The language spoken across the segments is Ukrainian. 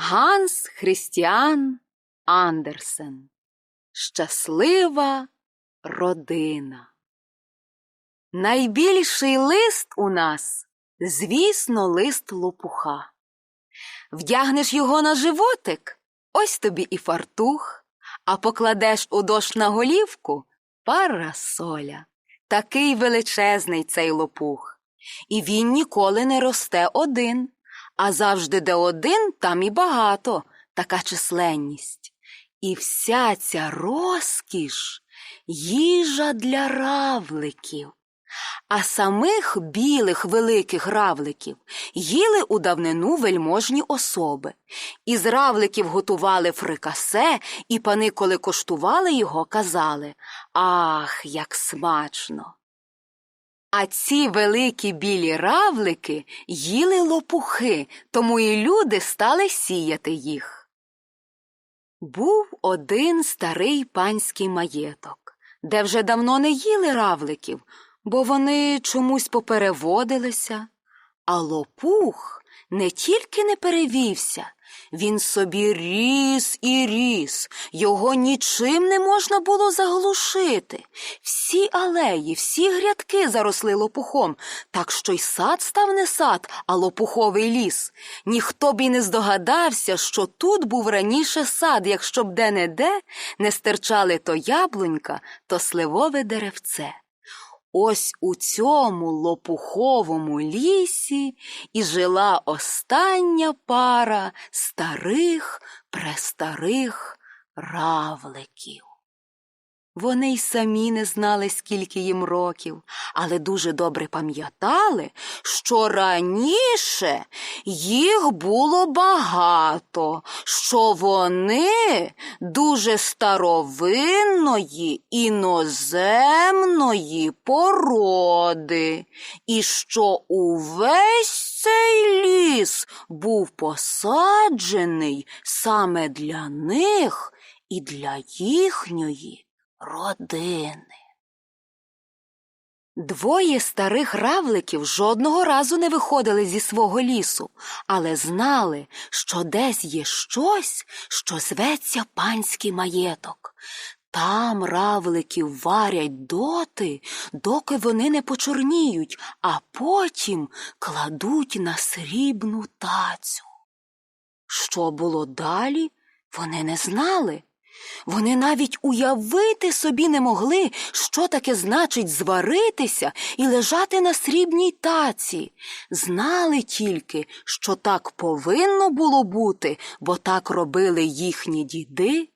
Ганс Христіан Андерсен. Щаслива родина. Найбільший лист у нас, звісно, лист лопуха. Вдягнеш його на животик, ось тобі і фартух, а покладеш у дощ на голівку парасоля. Такий величезний цей лопух. І він ніколи не росте один, а завжди де один, там і багато, така численність. І вся ця розкіш їжа для равликів. А самих білих великих равликів їли у давнину вельможні особи. Із равликів готували фрикасе, і пани, коли коштували його, казали Ах, як смачно! А ці великі білі равлики їли лопухи, тому і люди стали сіяти їх. Був один старий панський маєток, де вже давно не їли равликів, бо вони чомусь попереводилися. А лопух не тільки не перевівся, він собі ріс і ріс, його нічим не можна було заглушити. Всі алеї, всі грядки заросли лопухом, так що й сад став не сад, а лопуховий ліс. Ніхто б і не здогадався, що тут був раніше сад, якщо б де-не-де не стирчали то яблунька, то сливове деревце. Ось у цьому лопуховому лісі і жила остання пара старих престарих равликів. Вони й самі не знали, скільки їм років, але дуже добре пам'ятали, що раніше їх було багато, що вони дуже старовинної іноземної породи, і що увесь цей ліс був посаджений саме для них і для їхньої родини. Двоє старих равликів жодного разу не виходили зі свого лісу, але знали, що десь є щось, що зветься панський маєток. Там равликів варять доти, доки вони не почорніють, а потім кладуть на срібну тацю. Що було далі, вони не знали. Вони навіть уявити собі не могли, що таке значить зваритися і лежати на срібній таці. Знали тільки, що так повинно було бути, бо так робили їхні діди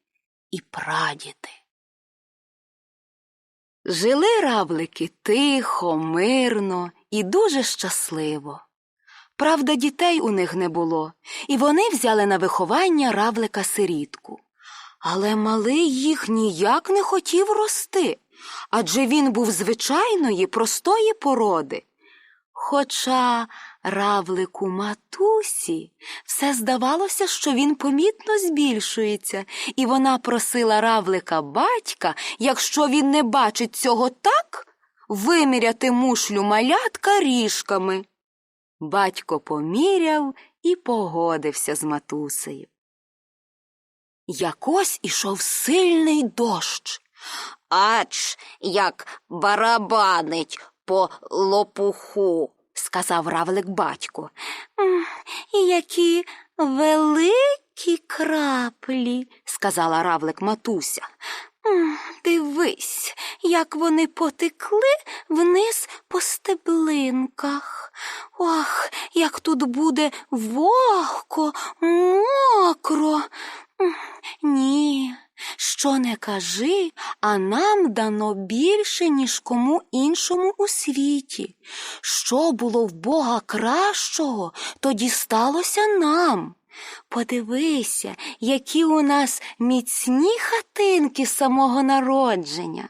і прадіди. Жили равлики тихо, мирно і дуже щасливо. Правда, дітей у них не було, і вони взяли на виховання равлика сирітку. Але малий їх ніяк не хотів рости, адже він був звичайної простої породи. Хоча равлику матусі все здавалося, що він помітно збільшується, і вона просила равлика батька, якщо він не бачить цього так, виміряти мушлю малятка ріжками. Батько поміряв і погодився з матусею. Якось ішов сильний дощ. Ач, як барабанить по лопуху, сказав равлик батько. Які великі краплі, сказала равлик матуся. Дивись, як вони потекли вниз по стеблинках. Ох, як тут буде вогко, мокро. Ні, що не кажи, а нам дано більше, ніж кому іншому у світі. Що було в Бога кращого, то дісталося нам. Подивися, які у нас міцні хатинки самого народження.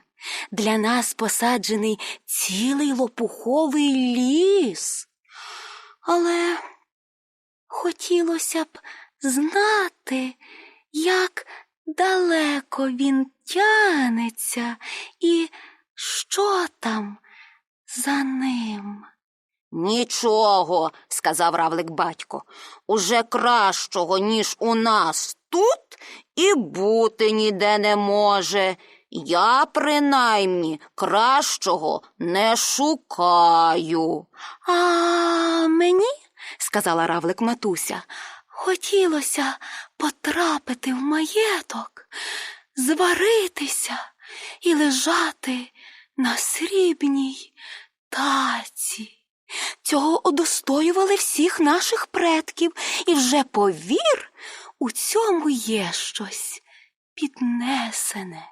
Для нас посаджений цілий лопуховий ліс. Але хотілося б знати, як далеко він тянеться і що там за ним. Нічого, сказав равлик батько. Уже кращого, ніж у нас тут, і бути ніде не може. Я, принаймні, кращого не шукаю. А мені, сказала равлик матуся, хотілося потрапити в маєток, зваритися і лежати на срібній таці. Цього удостоювали всіх наших предків, і вже повір, у цьому є щось піднесене.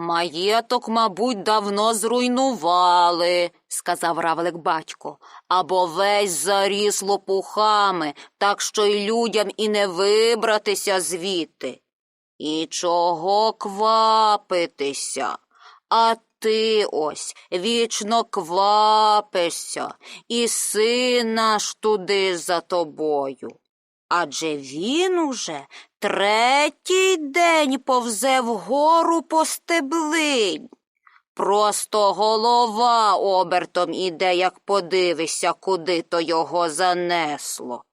Маєток, мабуть, давно зруйнували, сказав равлик батько, або весь заріс лопухами, так що й людям і не вибратися звідти. І чого квапитися? А ти ось вічно квапишся, і син наш туди за тобою. Адже він уже третій день повзе вгору по стеблинь. Просто голова обертом іде, як подивишся, куди то його занесло.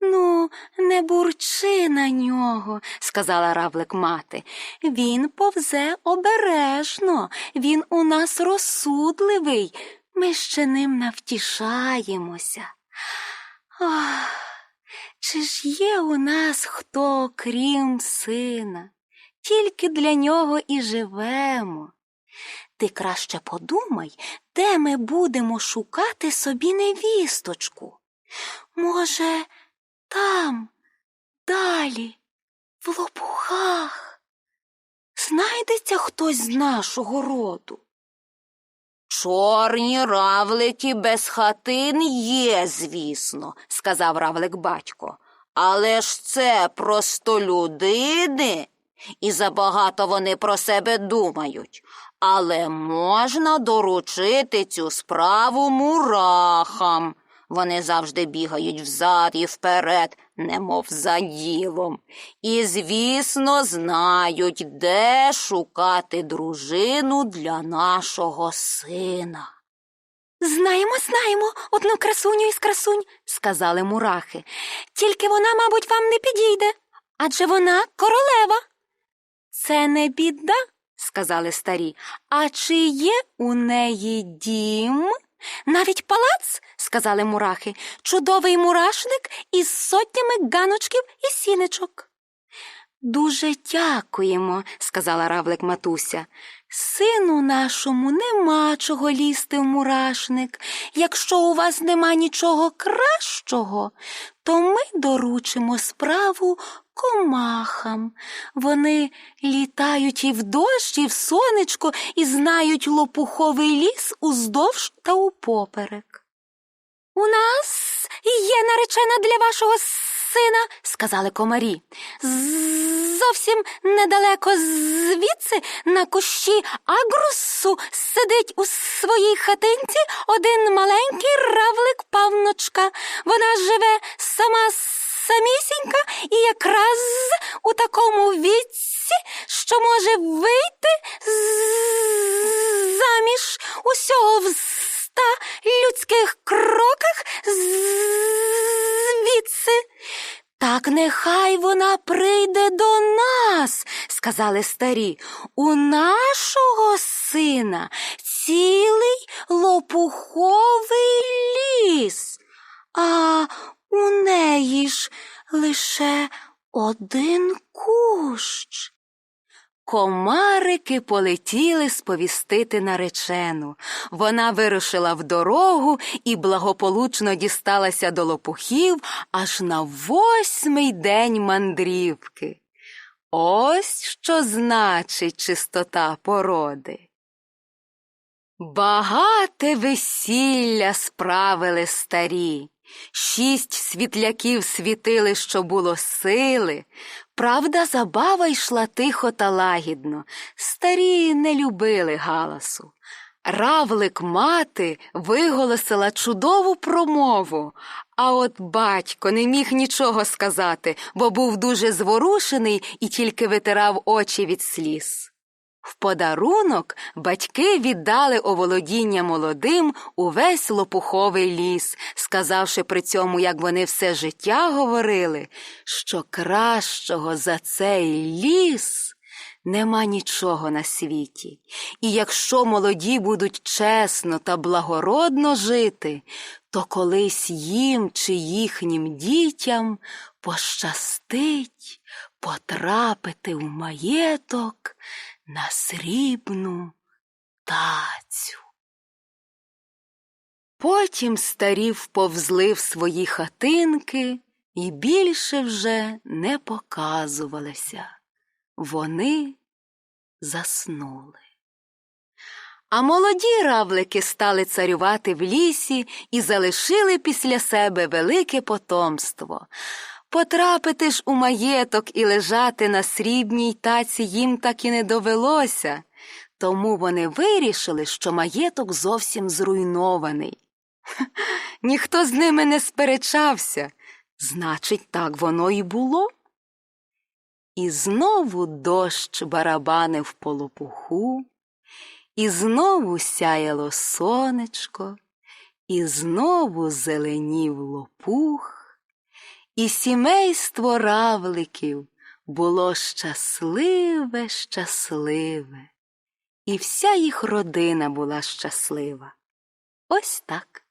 Ну, не бурчи на нього, сказала равлик мати. Він повзе обережно, він у нас розсудливий. Ми ще ним навтішаємося. Ах, чи ж є у нас хто, крім сина? Тільки для нього і живемо. Ти краще подумай, де ми будемо шукати собі невісточку. Може, там, далі, в лопухах. Знайдеться хтось з нашого роду. Чорні равлики без хатин є, звісно, сказав равлик батько. Але ж це просто людини, і забагато вони про себе думають. Але можна доручити цю справу мурахам. Вони завжди бігають взад і вперед, немов за ділом. І, звісно, знають, де шукати дружину для нашого сина. Знаємо, знаємо одну красуню із красунь, сказали мурахи. Тільки вона, мабуть, вам не підійде, адже вона королева. Це не біда, сказали старі. А чи є у неї дім? Навіть палац, сказали мурахи, чудовий мурашник із сотнями ганочків і сінечок. Дуже дякуємо, сказала равлик матуся. Сину нашому нема чого лізти в мурашник. Якщо у вас нема нічого кращого, то ми доручимо справу комахам. Вони літають і в дощ, і в сонечко, і знають лопуховий ліс уздовж та упоперек. У нас є наречена для вашого сина, сказали комарі. Зовсім недалеко звідси на кущі агрусу сидить у своїй хатинці один маленький равлик павночка. Вона живе сама самісінька і якраз у такому віці, що може вийти заміж усього в ста людських кроках звідси. Так нехай вона прийде до нас, сказали старі. У нашого сина цілий лопуховий ліс, а неї ж лише один кущ. Комарики полетіли сповістити наречену. Вона вирушила в дорогу і благополучно дісталася до лопухів аж на восьмий день мандрівки. Ось що значить чистота породи. Багате весілля справили старі. Шість світляків світили, що було сили. Правда, забава йшла тихо та лагідно. Старі не любили галасу. Равлик мати виголосила чудову промову, а от батько не міг нічого сказати, бо був дуже зворушений і тільки витирав очі від сліз. В подарунок батьки віддали оволодіння молодим увесь лопуховий ліс, сказавши при цьому, як вони все життя говорили, що кращого за цей ліс нема нічого на світі. І якщо молоді будуть чесно та благородно жити, то колись їм чи їхнім дітям пощастить потрапити в маєток на срібну тацю. Потім старі вповзли в свої хатинки і більше вже не показувалися. Вони заснули. А молоді равлики стали царювати в лісі і залишили після себе велике потомство. Потрапити ж у маєток і лежати на срібній таці їм так і не довелося, тому вони вирішили, що маєток зовсім зруйнований. Ніхто з ними не сперечався, значить, так воно і було. І знову дощ барабанив по лопуху, і знову сяяло сонечко, і знову зеленів лопух, і сімейство равликів було щасливе, щасливе, і вся їх родина була щаслива. Ось так.